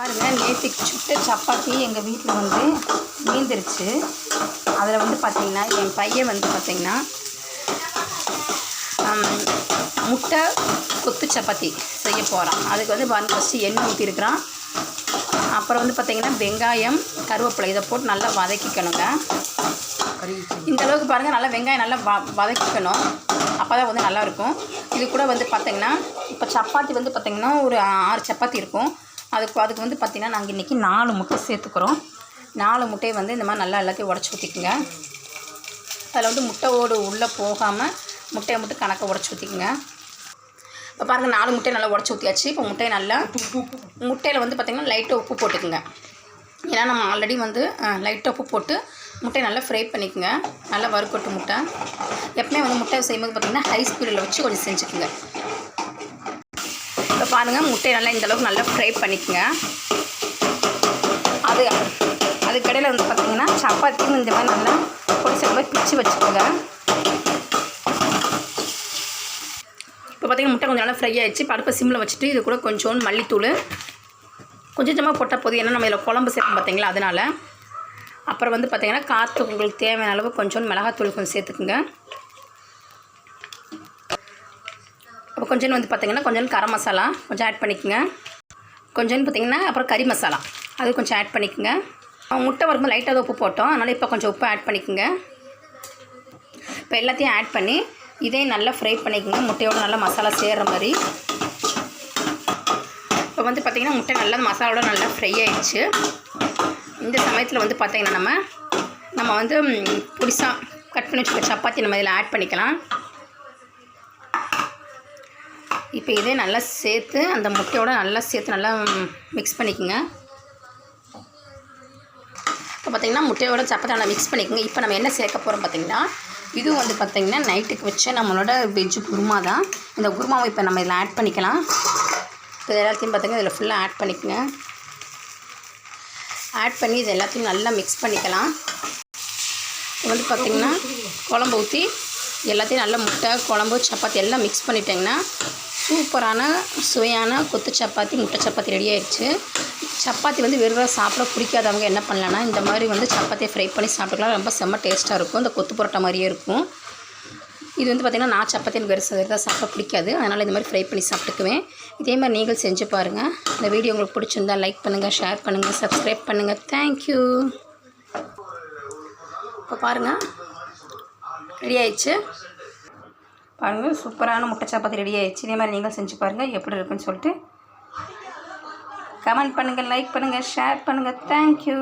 பாருங்கள் நேற்றுக்கு சுட்ட சப்பாத்தி எங்கள் வீட்டில் வந்து மீந்துருச்சு. அதில் வந்து பார்த்திங்கன்னா என் பையன் வந்து பார்த்திங்கன்னா முட்டை கொத்து சப்பாத்தி செய்ய போகிறான் அதுக்கு வந்து பாருங்க ஃபஸ்ட்டு எண்ணெய் ஊற்றிருக்கிறான் அப்புறம் வந்து பார்த்திங்கன்னா வெங்காயம் கருவேப்பிலை இதை போட்டு நல்லா வதக்கிக்கணுங்க. இந்த அளவுக்கு பாருங்கள் நல்லா வெங்காயம் நல்லா வ வதக்கிக்கணும். அப்போ தான் வந்து நல்லாயிருக்கும் இது கூட வந்து பார்த்திங்கன்னா இப்போ சப்பாத்தி வந்து பார்த்திங்கன்னா ஒரு ஆறு சப்பாத்தி இருக்கும். அதுக்கு அதுக்கு வந்து பார்த்திங்கன்னா நாங்கள் இன்றைக்கி நாலு முட்டை சேர்த்துக்கிறோம். நாலு முட்டையை வந்து இந்த மாதிரி நல்லா எல்லாத்தையும் உடச்சி ஊற்றிக்குங்க அதில் வந்து முட்டை ஓடு உள்ளே போகாமல் முட்டையை மட்டும் கணக்கை உடச்சி ஊற்றிக்குங்க இப்போ பாருங்கள் நாலு முட்டையை நல்லா உடச்சி ஊற்றியாச்சு இப்போ முட்டையை நல்லா முட்டையில் வந்து பார்த்திங்கன்னா லைட்டாக உப்பு போட்டுக்குங்க. ஏன்னா நம்ம ஆல்ரெடி வந்து லைட்டாக உப்பு போட்டு முட்டையை நல்லா ஃப்ரை பண்ணிக்கோங்க. நல்லா வறுக்கட்டு முட்டை. எப்பவுமே வந்து முட்டை செய்யும்போது பார்த்திங்கன்னா ஹை ஸ்பீடில் வச்சு கொஞ்சம் செஞ்சுக்கோங்க. இப்போ பாருங்கள் முட்டையை நல்லா இந்தளவுக்கு நல்லா ஃப்ரை பண்ணிக்கோங்க. அது அதுக்கடையில் வந்து பார்த்திங்கன்னா சப்பாத்தியும் இந்த மாதிரி நல்லா பொடிச்ச மாதிரி பிச்சு வச்சுக்கோங்க. இப்போ பார்த்திங்கன்னா முட்டை கொஞ்சம் நல்லா ஃப்ரை ஆகிடுச்சு பருப்பை சிம்மில் வச்சுட்டு இது கூட கொஞ்சோண்டு மல்லித்தூள் கொஞ்சம் கொஞ்சமாக போட்டால் போதும். ஏன்னா நம்ம இதில் குழம்பு சேர்க்கணும் பார்த்தீங்களா அதனால். அப்புறம் வந்து பார்த்திங்கன்னா காற்று உங்களுக்கு தேவையான அளவு கொஞ்சோண்டு மிளகாத்தூள் கொஞ்சம் சேர்த்துக்குங்க. அப்போ கொஞ்சம் வந்து பார்த்திங்கன்னா கொஞ்சம் கரம் மசாலா கொஞ்சம் ஆட் பண்ணிக்கோங்க. கொஞ்சம் பார்த்திங்கன்னா அப்புறம் கறி மசாலா. அது கொஞ்சம் ஆட் பண்ணிக்கோங்க. முட்டை வரும்போது லைட்டாக தான் உப்பு போட்டோம். அதனால் இப்போ கொஞ்சம் உப்பு ஆட் பண்ணிக்கோங்க. இப்போ எல்லாத்தையும் ஆட் பண்ணி இதே நல்லா ஃப்ரை பண்ணிக்கோங்க. முட்டையோடு நல்லா மசாலா சேர்கிற மாதிரி. இப்போ வந்து பார்த்திங்கன்னா முட்டை நல்லா மசாலாவோட நல்லா ஃப்ரை ஆயிடுச்சு. இந்த சமயத்தில் வந்து பார்த்திங்கன்னா நம்ம நம்ம வந்து புடிசாக கட் பண்ணி வச்சுக்க சப்பாத்தி நம்ம இதில் ஆட் பண்ணிக்கலாம். இப்போ இதே நல்லா சேர்த்து அந்த முட்டையோடு நல்லா சேர்த்து நல்லா மிக்ஸ் பண்ணிக்கோங்க. இப்போ பார்த்திங்கன்னா முட்டையோட சப்பாத்தி நல்லா மிக்ஸ் பண்ணிக்கோங்க. இப்போ நம்ம என்ன சேர்க்க போகிறோம் பார்த்திங்கன்னா இது வந்து பார்த்திங்கன்னா நைட்டுக்கு வச்ச நம்மளோட வெஜ்ஜு குருமா தான். இந்த குருமாவை இப்போ நம்ம இதில் ஆட் பண்ணிக்கலாம். இப்போ இது எல்லாத்தையும் பார்த்திங்கன்னா இதில் ஃபுல்லாக ஆட் பண்ணிக்கோங்க. ஆட் பண்ணி இது எல்லாத்தையும் நல்லா மிக்ஸ் பண்ணிக்கலாம். வந்து பார்த்திங்கன்னா குழம்பு ஊற்றி எல்லாத்தையும் நல்லா முட்டை குழம்பு சப்பாத்தி எல்லாம் மிக்ஸ் பண்ணிட்டேங்கன்னா சூப்பரான சுவையான கொத்து சப்பாத்தி முட்டை சப்பாத்தி ரெடி ஆயிடுச்சு. சப்பாத்தி வந்து வெறும் சாப்பிட பிடிக்காதவங்க என்ன பண்ணலான்னா இந்த மாதிரி வந்து சப்பாத்தியை ஃப்ரை பண்ணி சாப்பிட்டுக்கலாம். ரொம்ப செம்ம டேஸ்ட்டாக இருக்கும். இந்த கொத்து புரோட்டா மாதிரியே இருக்கும். இது வந்து பார்த்திங்கன்னா நான் சப்பாத்தி எனக்கு வெறும் வெறுதாக சாப்பிட பிடிக்காது. அதனால் இந்த மாதிரி ஃப்ரை பண்ணி சாப்பிட்டுக்குவேன். இதே மாதிரி நீங்கள் செஞ்சு பாருங்கள் இந்த வீடியோ உங்களுக்கு பிடிச்சிருந்தா லைக் பண்ணுங்கள் ஷேர் பண்ணுங்கள் சப்ஸ்கிரைப் பண்ணுங்கள் தேங்க்யூ இப்போ பாருங்கள் ரெடி ஆயிடுச்சு. பாருங்கள் சூப்பரான முட்டை சப்பாத்தி ரெடி ஆயிடுச்சு. இதே மாதிரி நீங்கள் செஞ்சு பாருங்கள் எப்படி இருக்குன்னு சொல்லிட்டு. கமெண்ட் பண்ணுங்கள் லைக் பண்ணுங்கள் ஷேர் பண்ணுங்கள் தேங்க்யூ